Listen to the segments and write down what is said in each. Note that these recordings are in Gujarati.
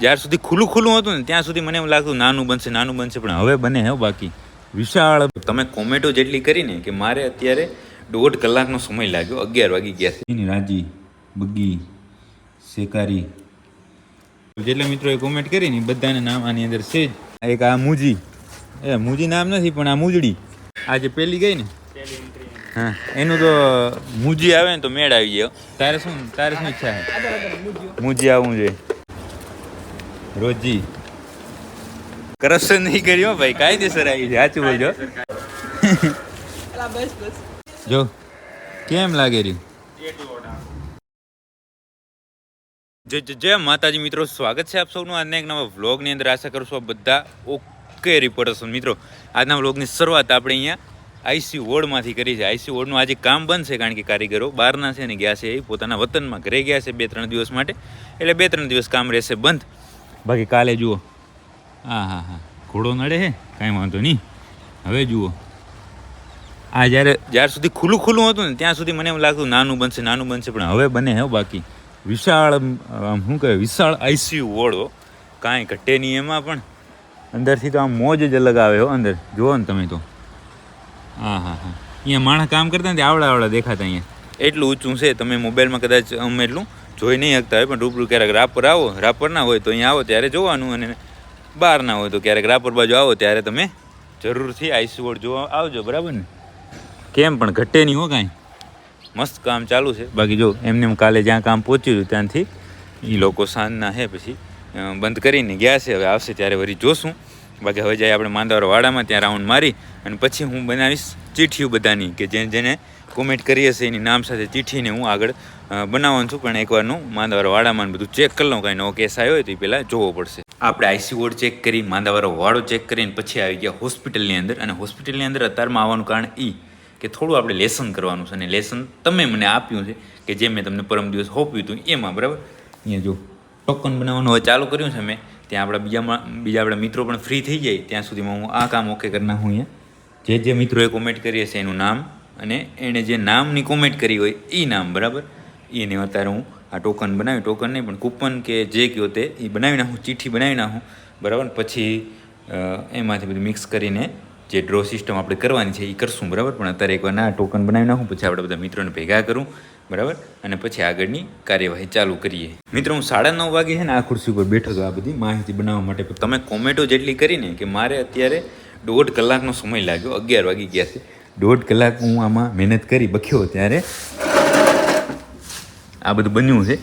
જ્યાર સુધી ખુલ્લું ખુલ્લું હતું ને ત્યાં સુધી મને એમ લાગતું નાનું બનશે નાનું બનશે પણ હવે બને હે બાકી. વિશાળ. તમે કોમેટો જેટલી કરીને કે મારે અત્યારે દોઢ કલાકનો સમય લાગ્યો અગિયાર વાગી ગયા છે. એની રાજી બગી શેકારી. જેટલા મિત્રોએ કોમેન્ટ કરી ને બધાને નામ આની અંદર છે જ. એક આ મુજી. એ મુજી નામ નથી પણ આ મુજડી. આ જે પેલી ગઈ ને? હા એનું તો મુજી આવે ને તો મેળ આવી ગયો તારે શું તારે શું ઈચ્છા છે? મુજી. આવવું જોઈએ. રોજી. કરપ્શન નહીં કર્યો ભાઈ કાયદેસર આવી છે સાચું બોલજો જો, કેમ લાગે રહ્યું? જય જય માતાજી મિત્રો, સ્વાગત છે આપ સૌનું. આજના એક નવા વ્લોગની અંદર આશા કરું છું બધા ઓકે રિપોર્ટર્સ મિત્રો, આજના વ્લોગની શરૂઆત આપણે અહીંયા આઈસી વોર્ડમાંથી કરી છે. આઈસી વોર્ડનું આજે કામ છે કારણ કે કારીગરો બહારના છે ને ગયા છે એ પોતાના વતનમાં. ઘરે ગયા છે બે ત્રણ દિવસ માટે. એટલે બે ત્રણ દિવસ કામ રહેશે બંધ. બાકી કાલે જુઓ. હા હા હા. ઘોડો નડે હે, કાંઈ વાંધો નહીં. હવે જુઓ. આ જ્યારે જ્યાર સુધી ખુલ્લું ખુલ્લું હતું ને, ત્યાં સુધી મને એમ લાગતું નાનું બનશે નાનું બનશે, પણ હવે બને હે બાકી. વિશાળ, આમ શું કહે વિશાળ આઈસીયુ વોર્ડ હો. કાંઈ ઘટે નહીં એમાં પણ. અંદરથી તો આમ મોજ જ અલગ આવે હો અંદર. જુઓ ને તમે તો. હા હા હા. અહીંયા માણસ કામ કરતા ને તે આવડા આવડા દેખાતા અહીંયા. એટલું ઊંચું છે, તમે મોબાઈલમાં કદાચ અમે એટલું. જોઈ નહીં શકતા હોય, પણ રૂબરૂ ક્યારેક રાપર આવો, રાપર ના હોય તો અહીંયા આવો, ત્યારે જોવાનું અને બહાર ના હોય તો ક્યારેક રાપર બાજુ આવો, ત્યારે તમે જરૂરથી આઈસી વોર્ડ જોવા આવજો, બરાબર ને? કેમ પણ ઘટે નહીં હો કાંઈ. મસ્ત કામ ચાલુ છે. બાકી જો એમને એમ કાલે જ્યાં કામ પહોંચ્યું હતું ત્યાંથી એ લોકો સાંજના હે પછી બંધ કરીને ગયા છે. હવે આવશે ત્યારે વરી જોશું. બાકી હવે જાય આપણે માંદાવર વાડામાં ત્યાં રાઉન્ડ મારી અને પછી હું બનાવીશ ચીઠીઓ બધાની કે જેને જેને કોમેન્ટ કરી હશે એની નામ સાથે ચીઠીને હું આગળ બનાવવાનું છું. પણ એકવારનું માંદાવાળા વાડામાં બધું ચેક કરી લઉં. કાંઈ નવો કેસ આવ્યો હોય તો એ પહેલાં જોવો પડશે. આપણે આઈસી વોર્ડ ચેક કરી માંદાવાળો વાડો ચેક કરીને પછી આવી ગયા હોસ્પિટલની અંદર. અને હોસ્પિટલની અંદર અત્યારમાં આવવાનું કારણ એ કે થોડું આપણે લેસન કરવાનું છે. અને લેસન તમે મને આપ્યું છે કે જે મેં તમને પરમ દિવસ હોપ્યું હતું એમાં, બરાબર? અહીંયા જો ટોકન બનાવવાનું હવે ચાલુ કર્યું છે મેં. ત્યાં આપણા બીજામાં બીજા આપણા મિત્રો પણ ફ્રી થઈ જાય. ત્યાં સુધીમાં હું આ કામ ઓકે કરી નાખું અહીંયા. જે જે મિત્રોએ કોમેન્ટ કરી હશે એનું નામ અને એણે જે નામની કોમેન્ટ કરી હોય એ નામ, બરાબર? એને અત્યારે હું આ ટોકન બનાવી ટોકન નહીં, પણ કૂપન કે જે કહો તે એ બનાવી નાખું ચીઠી બનાવી નાખું, બરાબર? પછી એમાંથી બધું મિક્સ કરીને જે ડ્રો સિસ્ટમ આપણે કરવાની છે એ કરશું, બરાબર? પણ અત્યારે એકવાર ના ટોકન બનાવી નાખું, પછી આપણે બધા મિત્રોને ભેગા કરું, બરાબર? અને પછી આગળની કાર્યવાહી ચાલુ કરીએ. મિત્રો, હું સાડા નવ વાગે છે ને આ ખુરશી ઉપર બેઠો હતો આ બધી માહિતી બનાવવા માટે. તમે કોમેન્ટો જેટલી કરીને કે મારે અત્યારે દોઢ કલાકનો સમય લાગ્યો, અગિયાર વાગી ગયા છે. દોઢ કલાક હું આમાં મહેનત કરી બખ્યો ત્યારે આ બધું બન્યું છે.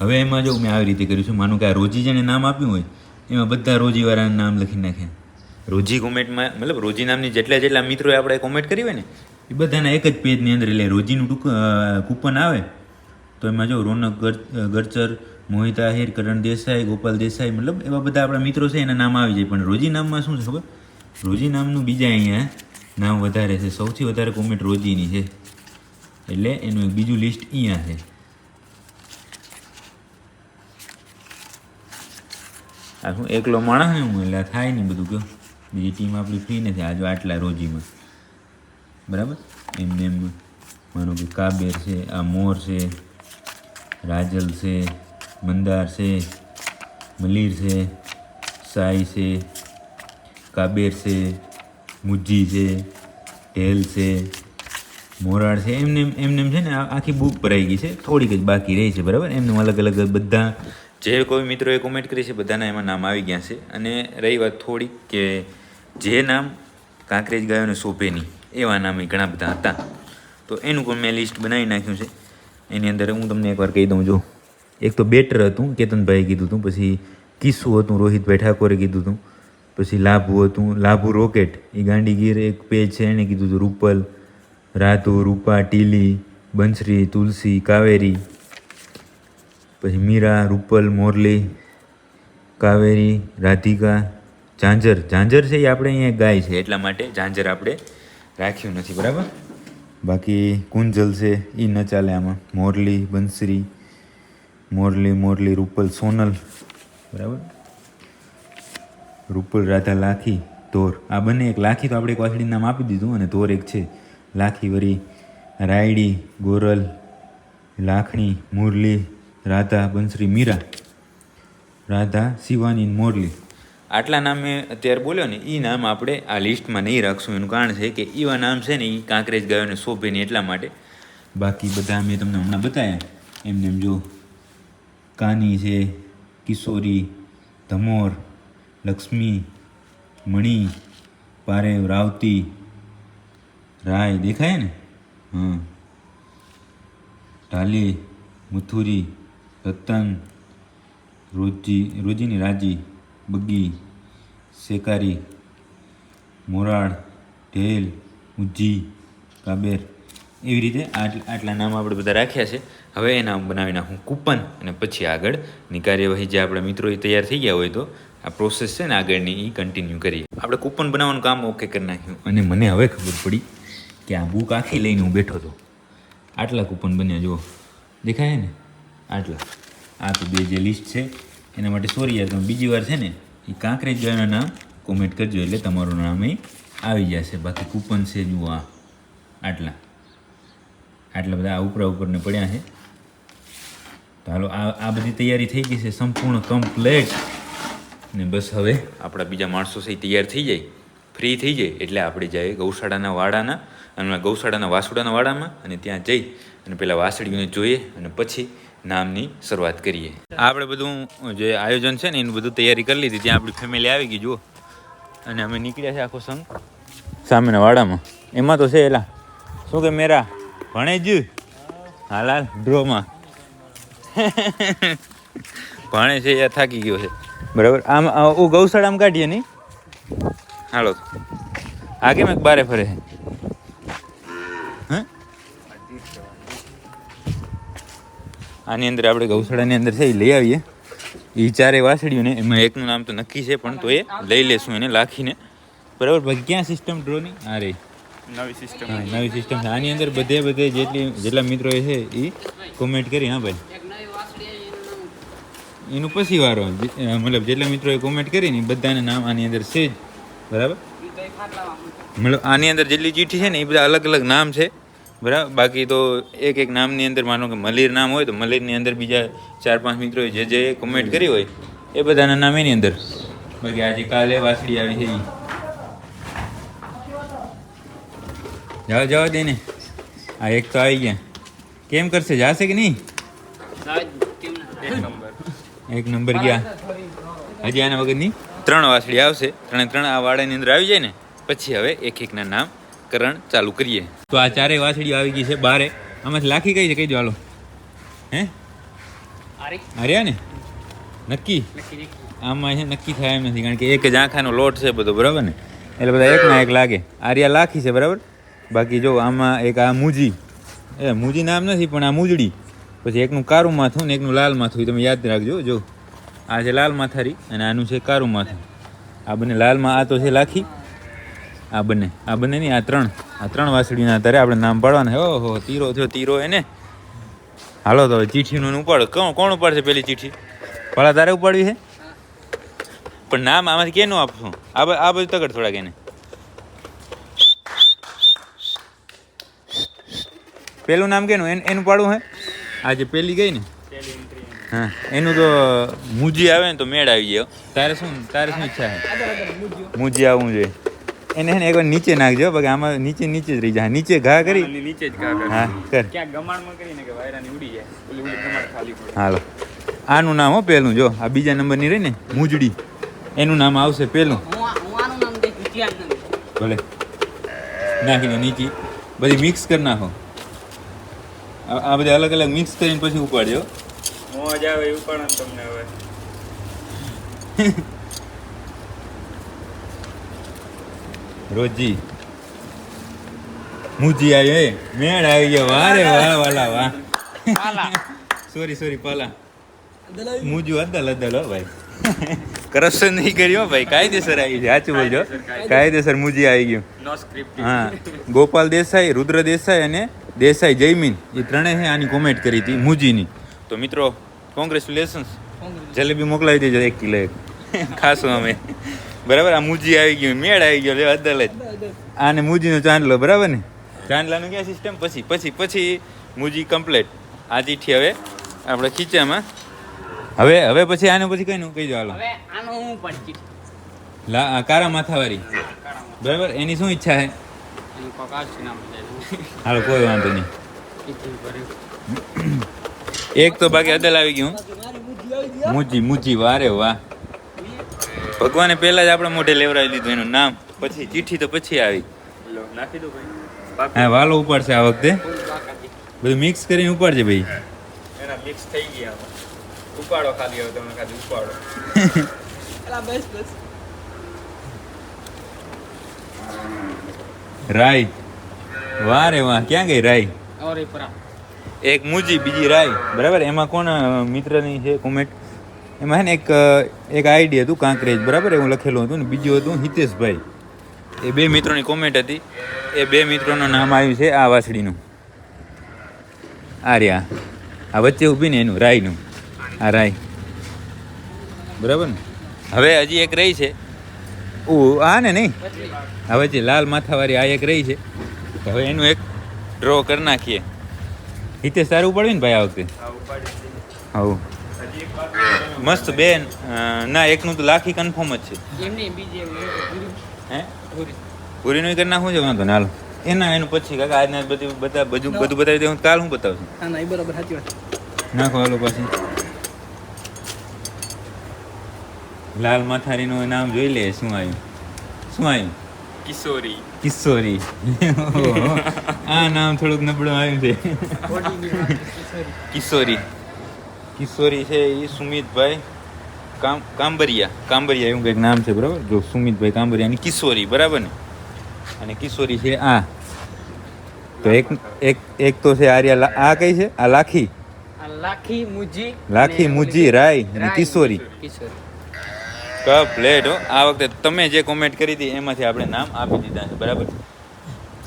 હવે એમાં જો મેં આવી રીતે કર્યું છે, માનું કે આ રોજી જેને નામ આપ્યું હોય, એમાં બધા રોજીવાળાના નામ લખી નાખ્યા રોજી કોમેન્ટમાં, મતલબ રોજી નામની જેટલા જેટલા મિત્રોએ આપણે કોમેન્ટ કરી હોય ને, એ બધાના એક જ પેજની અંદર એટલે રોજીનું કૂપન આવે, તો એમાં જો રોનક ગર- ગરચર, મોહિત આહિર, કરણ દેસાઈ, ગોપાલ દેસાઈ, મતલબ એવા બધા આપણા મિત્રો છે, એના નામ આવી જાય. પણ રોજી નામમાં શું છે ખબર? રોજી નામનું બીજા અહીંયા નામ વધારે છે. સૌથી વધારે કોમેન્ટ રોજીની છે. એટલે એનું એક બીજું લિસ્ટ અહીંયા છે. આ હું એકલો માણસ ને હું? એટલે થાય નહીં બધું, કયો? બીજી ટીમ આપણી ફ્રી નથી. આજુ આટલા રોજીમાં. બરાબર? એમને એમ માનો કે કાબેર છે, આ મોર છે, રાજલ છે, મંદાર છે, મલીર છે, સાઈ છે, કાબેર છે મુજી છે ઢેલ છે, મોરાળ છે, એમને એમ- એમને છે ને આખી બુક ભરાઈ ગઈ છે, થોડીક જ બાકી રહી છે, બરાબર? એમને અલગ અલગ બધા જે કોઈ મિત્રોએ કોમેન્ટ કરી છે, બધાના એમાં નામ આવી ગયા છે. અને રહી વાત થોડીક કે જે નામ કાંકરેજ ગાયોને શોભે નહીં, એવા નામ ઘણા બધા હતા. તો એનું પણ મેં લિસ્ટ બનાવી નાખ્યું છે. એની અંદર હું તમને એકવાર કહી દઉં, જો. એક તો બેટર હતું, કેતનભાઈએ કીધું હતું, પછી કિસ્સું હતું, રોહિતભાઈ ઠાકોરે કીધું હતું. પછી લાભુ હતું. લાભુ રોકેટ. એ ગાંડીગીર એક પેજ છે એણે કીધું હતું, રૂપલ રાધુ રૂપા, ટીલી, બંસરી, તુલસી, કાવેરી. પછી મીરા, રૂપલ, મોરલી, કાવેરી, રાધિકા, ઝાંઝર. ઝાંઝર છે એ આપણે અહીંયા ગાય છે, એટલા માટે ઝાંઝર આપણે રાખ્યું નથી, બરાબર? બાકી કુંજલ છે એ ન ચાલે આમાં. મોરલી, બંસરી, મોરલી મોરલી, રૂપલ, સોનલ. બરાબર? રૂપલ રાધા લાખી તોર આ બંને એક લાખી તો આપણે એક વાછડીનું નામ આપી દીધું અને તોર એક છે. લાખી વરી, રાયડી, ગોરલ, લાખણી, મુરલી, રાધા, બંસરી, મીરા. રાધા, શિવાની મોરલી. આટલા નામ મેં અત્યારે બોલ્યો ને એ નામ આપણે આ લિસ્ટમાં નહીં રાખશું. એનું કારણ છે કે એવા નામ છે ને એ કાંકરેજ ગાયોને શોભે ને એટલા માટે. બાકી બધા મેં તમને હમણાં બતાવ્યા. એમને એમ જો કાની છે, કિશોરી, ધમોર લક્ષ્મી, મણી, પારેવ, રાવતી, રાય દેખાય ને? હા ઢાલી, મથુરી, રતન, રોજી, રોજીની રાજી, બગી, શેકારી, મોરાળ, ઢેલ ઉజ్જી કાબેર. એવી રીતે આટલા નામ આપણે બધા રાખ્યા છે. હવે એ નામ બનાવી નાખું કૂપન અને પછી આગળની કાર્યવાહી જે આપણા મિત્રો તૈયાર થઈ ગયા હોય તો આ પ્રોસેસ છે ને આગળની એ કન્ટિન્યુ કરીએ. આપણે કૂપન બનાવવાનું કામ ઓકે કરી નાખ્યું. અને મને હવે ખબર પડી કે આ બુક આખી લઈને હું બેઠો હતો. આટલા કૂપન બન્યા, જુઓ. દેખાય ને? આટલા. આ તો બે જે લિસ્ટ છે, એના માટે સોરી યાર, તમે બીજી વાર છે ને, એ કાંકરેજ ગયાના નામ કોમેન્ટ કરજો, એટલે તમારું નામ એ આવી જશે. બાકી કૂપન છે, જુઓ આ. આટલા. આટલા બધા આ ઉપરા ઉપરને પડ્યા છે. તો હાલો, આ આ બધી તૈયારી થઈ ગઈ છે, સંપૂર્ણ કમ્પ્લેટ ને બસ હવે આપણા બીજા માણસો છે તૈયાર થઈ જાય. ફ્રી થઈ જાય એટલે આપણે જઈએ ગૌશાળાના વાડાના અને ગૌશાળાના વાસુડાના વાડામાં અને ત્યાં જઈ અને પેલા વાસળીઓને જોઈએ અને પછી નામની શરૂઆત કરીએ. આપણે બધું જે આયોજન છે ને એનું બધું તૈયારી કરી લીધી. ત્યાં આપણી ફેમિલી આવી ગઈ, જુઓ. અને અમે નીકળ્યા છે આખો સંઘ સામેના વાડામાં. એમાં તો છે એલા. શું કે મેરા? ભણેજ? હાલાલ હાલ ડ્રોમાં. ભણે છે યા થાકી ગયો છે. બરાબર. આમ હું ગૌશાળા આમ કાઢીએ નહીં? હાલો. આ કેમ એક બારે ફરે છે? હે? આની અંદર આપણે ગૌશાળાની અંદર છે એ લઈ આવીએ. એ ચારે વાસળીઓને એમાં એકનું નામ તો નક્કી છે પણ તો એ લઈ લેશું એને લાખીને. બરાબર? ભાઈ ક્યાં સિસ્ટમ ડ્રોની આ રે નવી સિસ્ટમ નવી સિસ્ટમ છે. આની અંદર બધે બધે જેટલી જેટલા મિત્રો છે એ કોમેન્ટ કરી હા ભાઈ? એનું પછી વારો. મતલબ જેટલા મિત્રોએ કોમેન્ટ કરી ને બધાને નામ આની અંદર છે જ. બરાબર? મતલબ આની અંદર જેટલી ચીઠી છે ને એ બધા અલગ અલગ નામ છે. બરાબર? બાકી તો એક એક નામની અંદર માનો કે મલીર નામ હોય તો મલીરની અંદર બીજા ચાર પાંચ મિત્રોએ જે જે કોમેન્ટ કરી હોય એ બધાના નામ એની અંદર. બાકી આજે કાલે વાસળી આવી છે. જાઓ જાઓ દે ને આ એક તો આવી ગયા. કેમ કરશે? જાશે કે નહીં? એક નંબર ગયા. હજી આના વગરની ત્રણ વાસળી આવશે. ત્રણે ત્રણ આ વાડાની અંદર આવી જાય ને પછી હવે એક એકના નામ કરણ ચાલુ કરીએ. તો આ ચારેય વાસળીઓ આવી ગઈ છે બારે. આમાંથી લાખી કઈ છે? કઈ હાલો. હે? આર્યા ને? નક્કી? આમાં છે નક્કી થાય એમ નથી કારણ કે એક જ આંખાનો લોટ છે બધો બરાબર ને? એટલે બધા એક ના એક લાગે. આર્યા લાખી છે બરાબર? બાકી જો આમાં એક આ મૂજી. એ મૂજી નામ નથી પણ આ મૂજડી. પછી એકનું કારું માથું ને એકનું લાલ માથું એ તમે યાદ રાખજો, જો. આ છે લાલ માથારી અને આનું છે કારું માથું આ બંને લાલમાં, આ તો છે લાખી, આ બંને આ બંને નહીં આ ત્રણ આ ત્રણ વાસળીના આધારે આપણે નામ પાડવાના ઓહો, તીરો થયો, તીરો એને. હાલો તો ચીઠીનું ઉપાડો. કોણ કોણ ઉપાડશે પેલી ચીઠી? ભલા તારે ઉપાડવી છે? પણ નામ આમાંથી કેનું આપશું? આ આ બધું તગડ થોડાક એને. પેલું નામ કેનું? એનું પાડવું હે? આ જે પેલી ગઈ ને? હા એનું તો મૂજી આવે ને તો મેળ આવી ગયો તારે શું તારે શું ઈચ્છા છે? મૂજી આવવું જોઈએ. એને એને એકવાર નીચે નાખજો બાકી આમાં નીચે નીચે જ રહી જાય. નીચે ઘા કરી. નીચે જ ઘા કરે. હા કર. ક્યાંક ગમાણમાં કરીને કે વાયરાની ઉડી જાય. ઉડી ગમાણ ખાલી પડે. હાલો. આનું નામ હો પેલું જો. આ બીજા નંબરની રહી ને મૂજડી. એનું નામ આવશે નામ. ભલે. નાખી દો નીચે. બધી મિક્સ કરી નાખો. આ બધા અલગ અલગ મિક્સ કરીને પછી ઉપાડજો મોજ આવે એ ઉપાડો ને તમને હવે. રોજી. મુજી આવી એ મેળ આવી ગયો. વાહ રે વાહ વાલા વાહ. સોરી સોરી પાલા. મુજુ અદલ અદલ હો ભાઈ. કરપ્શન નહીં કર્યો ભાઈ. કાયદેસર આવી છે. સાચું બોલજો. કાયદેસર મૂજી આવી ગયું. હા. ગોપાલ દેસાઈ રુદ્ર દેસાઈ અને દેસાઈ જયમીન એ ત્રણેય આની કોમેન્ટ કરી હતી મૂજીની. તો મિત્રો કોંગ્રેચ્યુલેશન્સ જલેબી મોકલાવી દેજો એક કિલો એક. ખાશું અમે. બરાબર? આ મૂજી આવી ગયું મેળ આવી ગયો લે અદલ જ. આને મૂજીનો ચાંદલો બરાબર ને? ચાંદલાનું ક્યાં સિસ્ટમ પછી પછી પછી મૂજી કમ્પ્લેટ આ ચીઠી હવે આપણે ખીચામાં. હવે હવે પછી આને પછી કઈ નું કહી દો હાલો. હું લા કારા માથાવાળી. બરાબર? એની શું ઈચ્છા છે હાલો કોઈ વાંધો નહીં. એક તો બાકી અદલ આવી ગયું મુજી મુજી વારે વાહ. ભગવાને પહેલા જ આપણે મોઢે લેવડાવી લીધું એનું નામ. પછી ચીઠી તો પછી આવી. નાખી દો ભાઈ. હા વાલો ઉપાડશે આ વખતે. બધું મિક્સ કરીને ઉપાડજે ભાઈ. એના મિક્સ થઈ ગયા ઉપાડો ખાલી હવે તમે ખાલી ઉપાડો. બસ બસ. રાય. વાહ રે વાહ ક્યાં ગઈ રાય? ઓરે એક મુજી બીજી રાય. બરાબર એમાં કોણ મિત્રની છે કોમેન્ટ? એમાં છે ને એક એક આઈડી હતું કાંકરેજ બરાબર? એવું લખેલું હતું ને બીજું હતું હિતેશભાઈ. એ બે મિત્રોની કોમેન્ટ હતી. એ બે મિત્રોનું નામ આવ્યું છે આ વાછડીનું. આ રહ્યા. આ વચ્ચે ઊભી ને એનું રાયનું. આ રાય. બરાબર ને? હવે હજી એક રહી છે. આ ને નહીં. હવે જે લાલ માથાવાળી આ એક રહી છે. હવે એનું એક ડ્રો કરી નાખીએ. હિતે સારું પડ્યું ને ભાઈ આ વખતે? હવ. મસ્ત બેન ના એકનું તો લાખી કન્ફર્મ જ છે. હે? પૂરી. પૂરીનું કરી નાખવું છે? વાંધો ના હાલો. એના એનું પછી કાકા આજના બધું બધા બધું બધું બતાવી દે હું કાલ હું બતાવું છું? ના બરાબર સાચી વાત નાખો હાલો પછી. લાલ માથારીનું નામ જોઈ લે શું આવ્યું શું આવ્યું કિશોરી. કિશોરી. આ નામ થોડુંક નબળું આવ્યું છે. કિશોરી. કિશોરી છે એ સુમિતભાઈ કામ કાંબરિયા. કાંબરિયા એવું કંઈક નામ છે બરાબર? જો સુમિતભાઈ કાંબરિયા અને કિશોરી બરાબર ને? અને કિશોરી છે આ. તો એક એક એક તો છે આર્યા આ કઈ છે? આ લાખી. આ લાખી મુજી લાખી મુજી રાય અને કિશોરી. કિશોરી. કપ લેટ હો. આ વખતે તમે જે કોમેન્ટ કરી હતી, એમાંથી આપણે નામ આપી દીધા છે, બરાબર?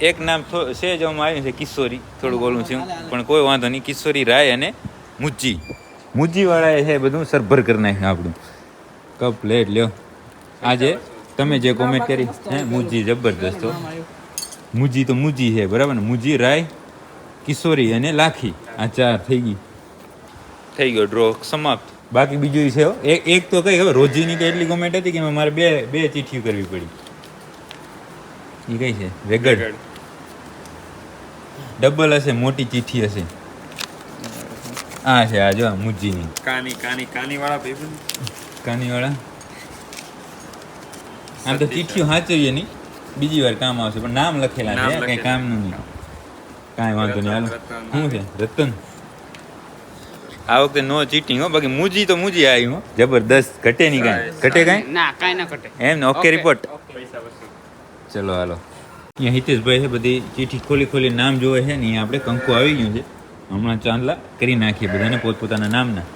એક નામ છે જ આમાં આવ્યું છે, કિશોરી થોડું ઓલું છે પણ કોઈ વાંધો નહીં, કિશોરી રાય અને મુજી. મુજીવાળાએ છે બધું સરભર કરી નાખ્યું આપણું. કપ લેટ લ્યો. આજે તમે જે કોમેન્ટ કરી, હે, મુજી જબરદસ્ત મુજી તો મુજી છે, બરાબર ને? મુજી, રાય, કિશોરી અને લાખી. આ ચાર થઈ ગઈ. થઈ ગયો ડ્રો સમાપ્ત. બાકી બીજું છે એક એક તો કઈ હવે રોજીની તો એટલી કોમેન્ટ હતી કે મારે બે બે ચીઠીઓ કરવી પડી. એ કઈ છે? વેગડ ડબલ હશે મોટી ચિઠ્ઠી હશે. આ છે આ જો મુજીની. કાની કાની કાની વાળા ભાઈ કાનીવાળા. આમ તો ચીઠીઓ સાચવીએ નહીં. બીજી વાર કામ આવશે પણ નામ લખેલા છે કઈ કામ કામનું નહીં. કાંઈ વાંધો નહીં હાલો. શું છે? રતન? આ વખતે નો ચીટિંગ હો બાકી મુજી તો મુજી આવી હો. જબરદસ્ત. ઘટે નહીં કાંઈ. ઘટે કાંઈ? ના કાંઈ ના ઘટે. એમ ને ઓકે રિપોર્ટ પૈસા ચલો હાલો. અહીંયા હિતેશભાઈ છે બધી ચીઠી ખોલી ખોલી નામ જોવે છે ને અહીંયા આપણે કંકુ આવી ગયું છે. હમણાં ચાંદલા કરી નાખીએ બધાને પોતપોતાના નામના.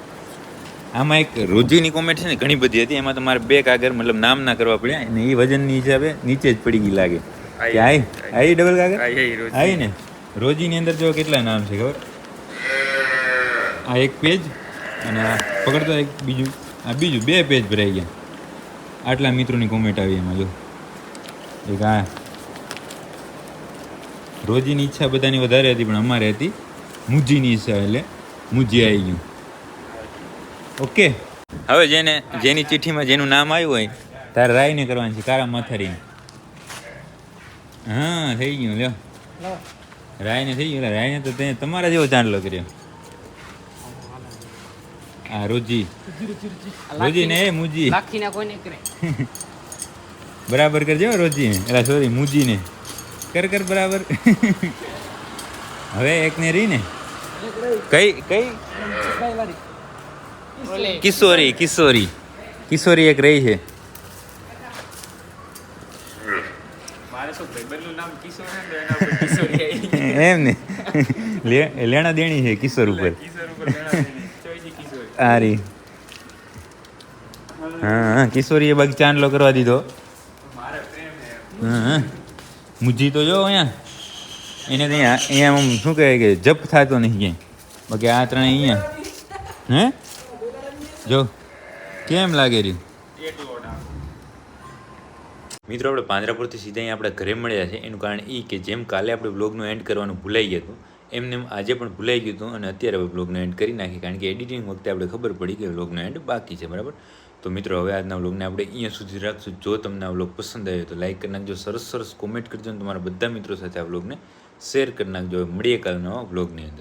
આમાં એક રોજીની કોમેન્ટ છે ને ઘણી બધી હતી. એમાં તમારે બે કાગળ મતલબ નામ ના કરવા પડ્યા અને એ વજનની હિસાબે નીચે જ પડી ગઈ લાગે. કે આઈ? આઈ. ડબલ કાગળ? આઈ, આઈ, આઈ ને? રોજીની અંદર જો કેટલા નામ છે ખબર? આ એક પેજ અને આ પકડતા એક બીજું આ બીજું બે પેજ ભરાઈ ગયા. આટલા મિત્રોની કોમેન્ટ આવી એમાં જો. એક આ રોજીની ઈચ્છા બધાની વધારે હતી પણ અમારે હતી. મુજીની ઈચ્છા એટલે મુજી આવી ગયું. ઓકે. હવે જેને જેની ચિઠ્ઠીમાં જેનું નામ આવ્યું હોય તારે રાયને કરવાની છે કારા મથરીને. હા થઈ ગયું લ્યો. રાયને થઈ ગયું રાયને તો તે તમારા જેવો ચાંદલો કર્યો. આ રોજી. રોજી ને મુજી. લાખી ના કોઈ કરે બરાબર કરજો રોજી એલા સોરી મુજી ને કર કર બરાબર. હવે એક ને રહી ને કઈ? કઈ કિશોરી કિશોરી. કિશોરી એક રહી છે. ને એમ ને. લેણા દેણી છે કિશોર ઉપર. કિશોર ઉપર આ હા કિશોરીએ બાકી ચાંદલો કરવા દીધો. હા. મુજી તો જો અહીંયા. એને તો અહીંયા અહીંયા આમ શું કહે કે જપ થતો નહીં ક્યાંય. બાકી આ ત્રણે અહીંયા. હે? જો, કેમ લાગે રહ્યું? મિત્રો, આપણે પાંજરાપુરથી સીધા અહીં આપણે ઘરે મળ્યા છે. એનું કારણ એ કે જેમ કાલે આપણે બ્લોગનું એન્ડ કરવાનું ભૂલાઈ ગયું હતું એમને આજે પણ ભૂલાઈ ગયું હતું અને અત્યારે હવે બ્લોગનો એન્ડ કરી નાખીએ કારણ કે એડિટિંગ વખતે આપણે ખબર પડી કે બ્લોગનો એન્ડ બાકી છે, બરાબર? તો મિત્રો, હવે આજના બ્લોગને આપણે અહીંયા સુધી રાખશું. જો તમને આ બ્લોગ પસંદ આવ્યો તો લાઈક કરી નાખજો. સરસ સરસ કોમેન્ટ કરજો અને તમારા બધા મિત્રો સાથે આ બ્લોગને શેર કરી નાખજો. મળીએ કાલના બ્લોગની અંદર.